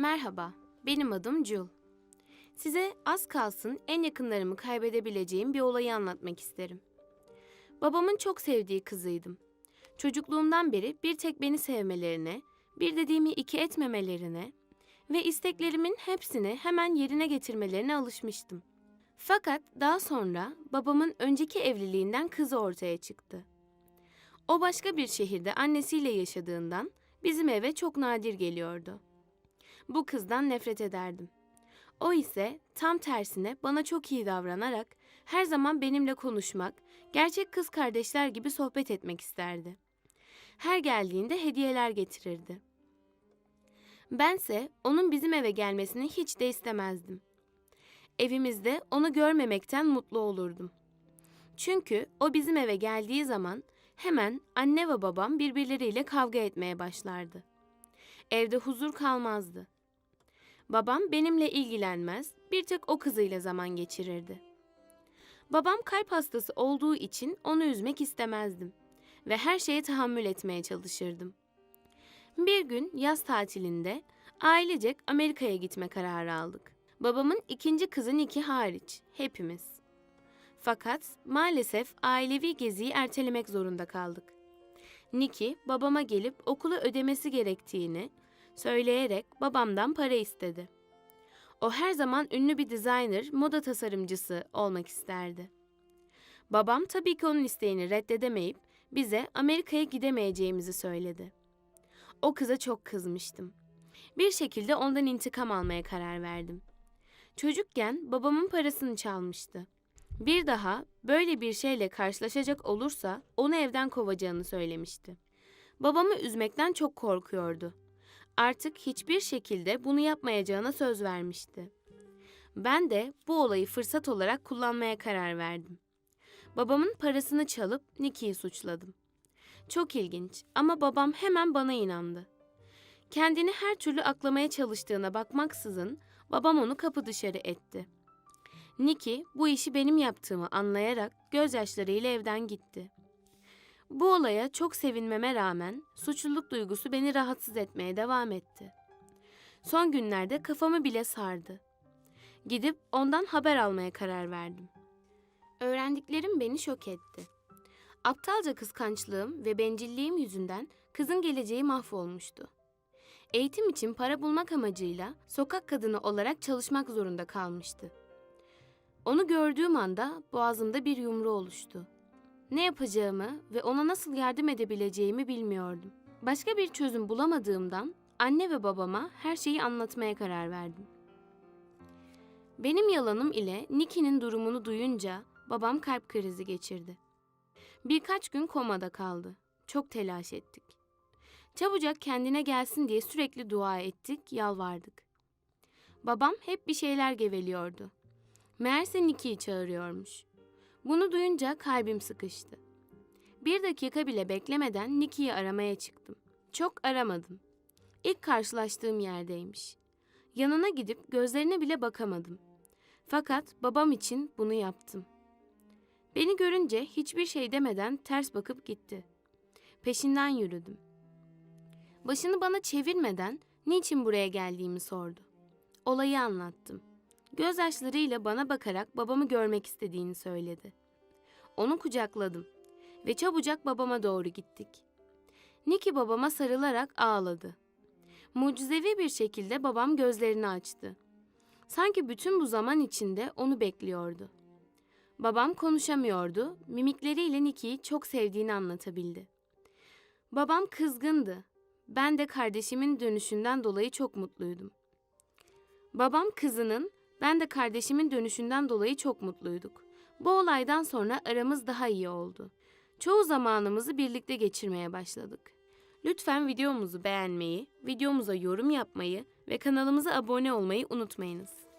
Merhaba, benim adım Jul. Size az kalsın en yakınlarımı kaybedebileceğim bir olayı anlatmak isterim. Babamın çok sevdiği kızıydım. Çocukluğumdan beri bir tek beni sevmelerine, bir dediğimi iki etmemelerine ve isteklerimin hepsini hemen yerine getirmelerine alışmıştım. Fakat daha sonra babamın önceki evliliğinden kızı ortaya çıktı. O başka bir şehirde annesiyle yaşadığından bizim eve çok nadir geliyordu. Bu kızdan nefret ederdim. O ise tam tersine bana çok iyi davranarak her zaman benimle konuşmak, gerçek kız kardeşler gibi sohbet etmek isterdi. Her geldiğinde hediyeler getirirdi. Bense onun bizim eve gelmesini hiç de istemezdim. Evimizde onu görmemekten mutlu olurdum. Çünkü o bizim eve geldiği zaman hemen anne ve babam birbirleriyle kavga etmeye başlardı. Evde huzur kalmazdı. Babam benimle ilgilenmez, bir tek o kızıyla zaman geçirirdi. Babam kalp hastası olduğu için onu üzmek istemezdim ve her şeye tahammül etmeye çalışırdım. Bir gün yaz tatilinde ailecek Amerika'ya gitme kararı aldık. Babamın ikinci kızı Niki hariç, hepimiz. Fakat maalesef ailevi geziyi ertelemek zorunda kaldık. Niki babama gelip okulu ödemesi gerektiğini söyleyerek babamdan para istedi. O her zaman ünlü bir designer, moda tasarımcısı olmak isterdi. Babam tabii ki onun isteğini reddedemeyip bize Amerika'ya gidemeyeceğimizi söyledi. O kıza çok kızmıştım. Bir şekilde ondan intikam almaya karar verdim. Çocukken babamın parasını çalmıştı. Bir daha böyle bir şeyle karşılaşacak olursa onu evden kovacağını söylemişti. Babamı üzmekten çok korkuyordu. Artık hiçbir şekilde bunu yapmayacağına söz vermişti. Ben de bu olayı fırsat olarak kullanmaya karar verdim. Babamın parasını çalıp Nicky'yi suçladım. Çok ilginç ama babam hemen bana inandı. Kendini her türlü aklamaya çalıştığına bakmaksızın babam onu kapı dışarı etti. Nicky bu işi benim yaptığımı anlayarak gözyaşlarıyla evden gitti. Bu olaya çok sevinmeme rağmen suçluluk duygusu beni rahatsız etmeye devam etti. Son günlerde kafamı bile sardı. Gidip ondan haber almaya karar verdim. Öğrendiklerim beni şok etti. Aptalca kıskançlığım ve bencilliğim yüzünden kızın geleceği mahvolmuştu. Eğitim için para bulmak amacıyla sokak kadını olarak çalışmak zorunda kalmıştı. Onu gördüğüm anda boğazımda bir yumru oluştu. Ne yapacağımı ve ona nasıl yardım edebileceğimi bilmiyordum. Başka bir çözüm bulamadığımdan anne ve babama her şeyi anlatmaya karar verdim. Benim yalanım ile Nicky'nin durumunu duyunca babam kalp krizi geçirdi. Birkaç gün komada kaldı. Çok telaş ettik. Çabucak kendine gelsin diye sürekli dua ettik, yalvardık. Babam hep bir şeyler geveliyordu. Meğerse Nicky'yi çağırıyormuş. Bunu duyunca kalbim sıkıştı. Bir dakika bile beklemeden Nicky'yi aramaya çıktım. Çok aramadım. İlk karşılaştığım yerdeymiş. Yanına gidip gözlerine bile bakamadım. Fakat babam için bunu yaptım. Beni görünce hiçbir şey demeden ters bakıp gitti. Peşinden yürüdüm. Başını bana çevirmeden niçin buraya geldiğimi sordu. Olayı anlattım. Gözyaşlarıyla bana bakarak babamı görmek istediğini söyledi. Onu kucakladım ve çabucak babama doğru gittik. Niki babama sarılarak ağladı. Mucizevi bir şekilde babam gözlerini açtı. Sanki bütün bu zaman içinde onu bekliyordu. Babam konuşamıyordu, mimikleriyle Niki'yi çok sevdiğini anlatabildi. Babam kızgındı. Ben de kardeşimin dönüşünden dolayı çok mutluydum. Babam kızının, ben de kardeşimin dönüşünden dolayı çok mutluyduk. Bu olaydan sonra aramız daha iyi oldu. Çoğu zamanımızı birlikte geçirmeye başladık. Lütfen videomuzu beğenmeyi, videomuza yorum yapmayı ve kanalımıza abone olmayı unutmayınız.